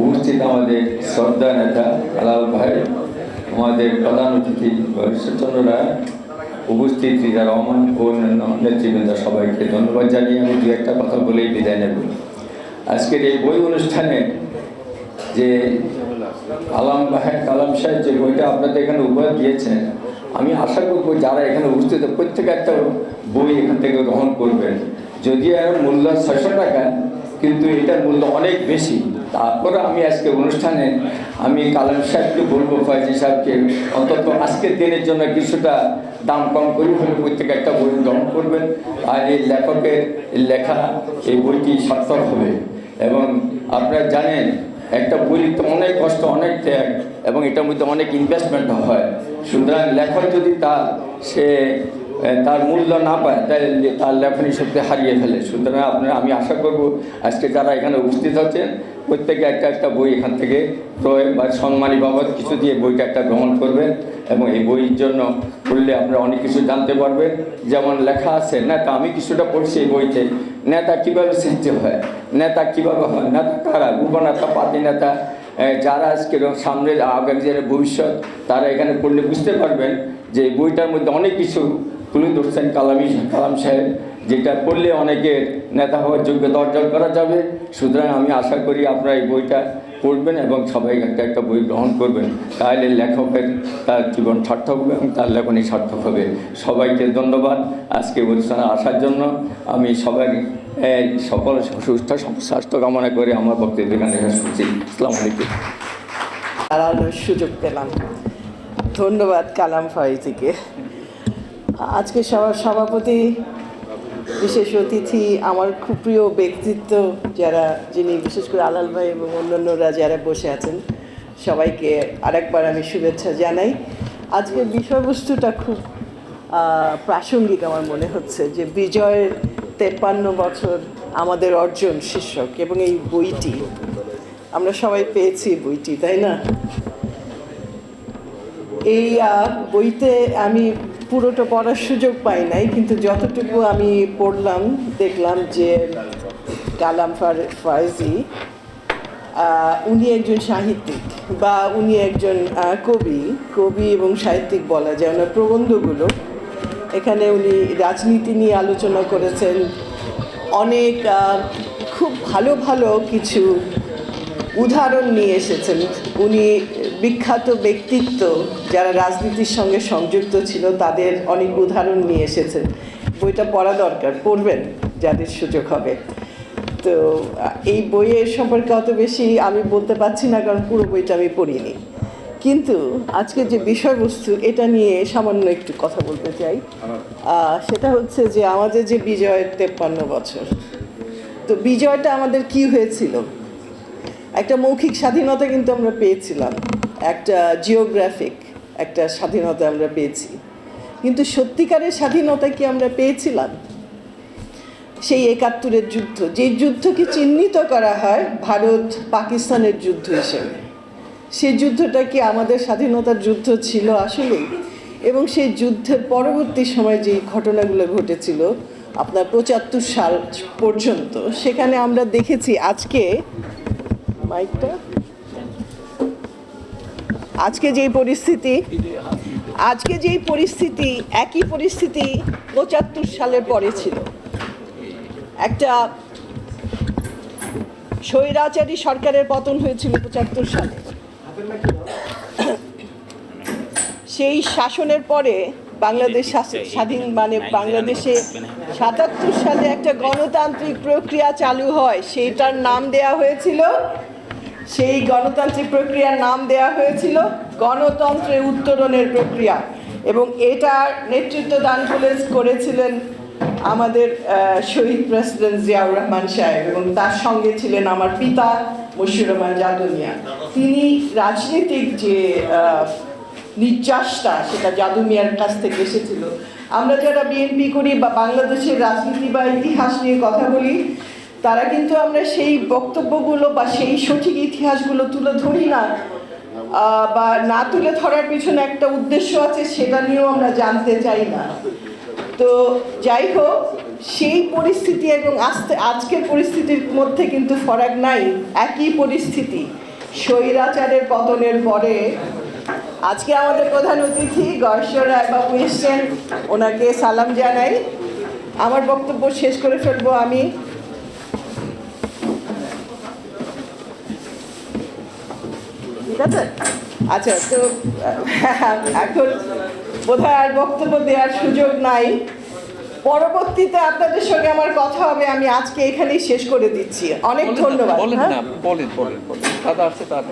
উপস্থিত আমাদের শ্রদ্ধা নেতা আলাল ভাই, আমাদের প্রধান অতিথি ভবিষ্যৎচন্দ্র রায় উপস্থিত রিজা রহমান ও অন্যান্য নেতৃবৃন্দ সবাইকে ধন্যবাদ জানিয়ে আমি দু একটা কথা বলেই বিদায় নেব। আজকের এই বই অনুষ্ঠানে যে আলাম ভাই, কালাম সাহেব যে বইটা আপনাদের এখানে উপহার দিয়েছেন, আমি আশা করব যারা এখানে উপস্থিত প্রত্যেকে একটা বই এখান থেকে গ্রহণ করবেন। যদিও মূল্য ছয়শো টাকা, কিন্তু এটার মূল্য অনেক বেশি। তারপরে আমি আজকে অনুষ্ঠানে, আমি কালাম সাহেবকে বলব, ফয়জি সাহেবকে, অন্তত আজকের দিনের জন্য কিছুটা দাম কম করে, হলে প্রত্যেকে একটা বই গ্রহণ করবেন। আর এই লেখকের লেখা, এই বইটি সার্থক হবে। এবং আপনারা জানেন, একটা বই লিখতে অনেক কষ্ট, অনেক ত্যাগ, এবং এটার মধ্যে অনেক ইনভেস্টমেন্ট হয়। সুতরাং লেখক যদি তার সে তার মূল্য না পায় তাহলে তার লেখনী শক্তি হারিয়ে ফেলে। সুতরাং আপনারা, আমি আশা করব আজকে যারা এখানে উপস্থিত আছেন, প্রত্যেকে একটা একটা বই এখান থেকে ক্রয় বা সম্মানী বাবদ কিছু দিয়ে বইটা একটা গ্রহণ করবেন এবং এই বইয়ের জন্য পড়লে আপনারা অনেক কিছু জানতে পারবেন। যেমন লেখা আছে, নেতা, আমি কিছুটা পড়ছি এই বইতে। নেতা কীভাবে সৃষ্টি হয়? নেতা কীভাবে হয়? নেতা কারা? উপনেতা পাতি নেতা যারা আজকে সামনের আগামী দিনের ভবিষ্যৎ, তারা এখানে পড়লে বুঝতে পারবেন যে বইটার মধ্যে অনেক কিছু তুলে ধরছেন কালামি কালাম সাহেব, যেটা পড়লে অনেকের নেতা হওয়ার যোগ্যতা অর্জন করা যাবে। সুতরাং আমি আশা করি আপনারা এই বইটা পড়বেন এবং সবাই একটা একটা বই গ্রহণ করবেন। তাহলে লেখকের তার জীবন সার্থক হবে এবং তার লেখনী সার্থক হবে। সবাইকে ধন্যবাদ আজকে অনুষ্ঠানে আসার জন্য। আমি সবাই সকল সুস্থ, স্বাস্থ্য কামনা করে আমার বক্তব্য এখানে শেষ করছি। আসসালামু আলাইকুম। সুযোগ পেলাম ধন্যবাদ কালাম ফয়েজিকে আজকে সবার সভাপতি, বিশেষ অতিথি, আমার খুব প্রিয় ব্যক্তিত্ব যারা, যিনি বিশেষ করে আলাল ভাই এবং অন্যান্যরা যারা বসে আছেন, সবাইকে আরেকবার আমি শুভেচ্ছা জানাই। আজকের বিষয়বস্তুটা খুব প্রাসঙ্গিক আমার মনে হচ্ছে যে বিজয়ের তেপ্পান্ন বছর আমাদের অর্জন শীর্ষক এবং এই বইটি, আমরা সবাই পেয়েছি বইটি, তাই না? এই বইতে আমি পুরোটা পড়ার সুযোগ পাই নাই কিন্তু যতটুকু আমি পড়লাম দেখলাম যে কালাম ফার- আহ, উনি একজন সাহিত্যিক বা উনি একজন কবি কবি এবং সাহিত্যিক বলা যায় ওনার প্রবন্ধগুলো। এখানে উনি রাজনীতি নিয়ে আলোচনা করেছেন অনেক খুব ভালো ভালো কিছু উদাহরণ নিয়ে এসেছেন। উনি বিখ্যাত ব্যক্তিত্ব যারা রাজনীতির সঙ্গে সংযুক্ত ছিল, তাদের অনেক উদাহরণ নিয়ে এসেছেন বইটা পড়া দরকার, পড়বেন যাদের সুযোগ হবে। তো, এই বইয়ের সম্পর্কে অত বেশি আমি বলতে পারছি না, কারণ পুরো বইটা আমি পড়িনি। কিন্তু আজকে যে বিষয়বস্তু, এটা নিয়ে সামান্য একটু কথা বলতে চাই। সেটা হচ্ছে যে আমাদের যে বিজয়ের তেপ্পান্ন বছর, তো বিজয়টা আমাদের কি হয়েছিল? একটা মৌখিক স্বাধীনতা কিন্তু আমরা পেয়েছিলাম। একটা জিওগ্রাফিক একটা স্বাধীনতা আমরা পেয়েছি। কিন্তু সত্যিকারের স্বাধীনতা কি আমরা পেয়েছিলাম? সেই একাত্তরের যুদ্ধ, যে যুদ্ধকে চিহ্নিত করা হয় ভারত পাকিস্তানের যুদ্ধ হিসেবে। সেই যুদ্ধটা কি আমাদের স্বাধীনতার যুদ্ধ ছিল আসলেই এবং সেই যুদ্ধের পরবর্তী সময় যে ঘটনাগুলো ঘটেছিল, আপনার পঁচাত্তর সাল পর্যন্ত, সেখানে আমরা দেখেছি আজকে, মাইকটা? আজকে যেই পরিস্থিতি, আজকে যেই পরিস্থিতি, একই পরিস্থিতি পঁচাত্তর সালের পরে ছিল। একটা স্বৈরাচারী সরকারের পতন হয়েছিল পঁচাত্তর সালে। সেই শাসনের পরে বাংলাদেশ স্বাধীন মানে বাংলাদেশে সাতাত্তর সালে একটা গণতান্ত্রিক প্রক্রিয়া চালু হয়, সেইটার নাম দেয়া হয়েছিল সেই গণতান্ত্রিক প্রক্রিয়ার নাম দেয়া হয়েছিল গণতন্ত্রের উত্তরণের প্রক্রিয়া। এবং এটার নেতৃত্ব দান করে- করেছিলেন আমাদের শহীদ প্রেসিডেন্ট জিয়াউর রহমান সাহেব এবং তার সঙ্গে ছিলেন আমার পিতা মশিউর রহমান জাদুমিয়া তিনি রাজনীতিক যে নির্যাসটা সেটা জাদু মিয়ার কাছ থেকে এসেছিল। আমরা যারা বিএনপি করি বা বাংলাদেশের রাজনীতি বা ইতিহাস নিয়ে কথা বলি তারা কিন্তু আমরা সেই বক্তব্যগুলো বা সেই সঠিক ইতিহাসগুলো তুলে ধরি না বা না তুলে ধরার পিছনে একটা উদ্দেশ্য আছে, সেটা নিয়েও আমরা জানতে চাই না। তো যাই হোক, সেই পরিস্থিতি এবং আস্তে আজকের পরিস্থিতির মধ্যে কিন্তু ফরাক নাই, একই পরিস্থিতি। স্বৈরাচারের পতনের পরে আজকে আমাদের প্রধান অতিথি গর্ষর রায়বাবু এসছেন, ওনাকে সালাম জানাই। আমার বক্তব্য শেষ করে ফেলব আমি। ঠিক আছে? আচ্ছা তো এখন বোধহয় আর বক্তব্য দেওয়ার সুযোগ নাই। পরবর্তীতে আপনাদের সঙ্গে আমার কথা হবে আমি আজকে এখানেই শেষ করে দিচ্ছি। অনেক ধন্যবাদ বলেন? না বলেন বলেন বলেন। দাদা আছে তার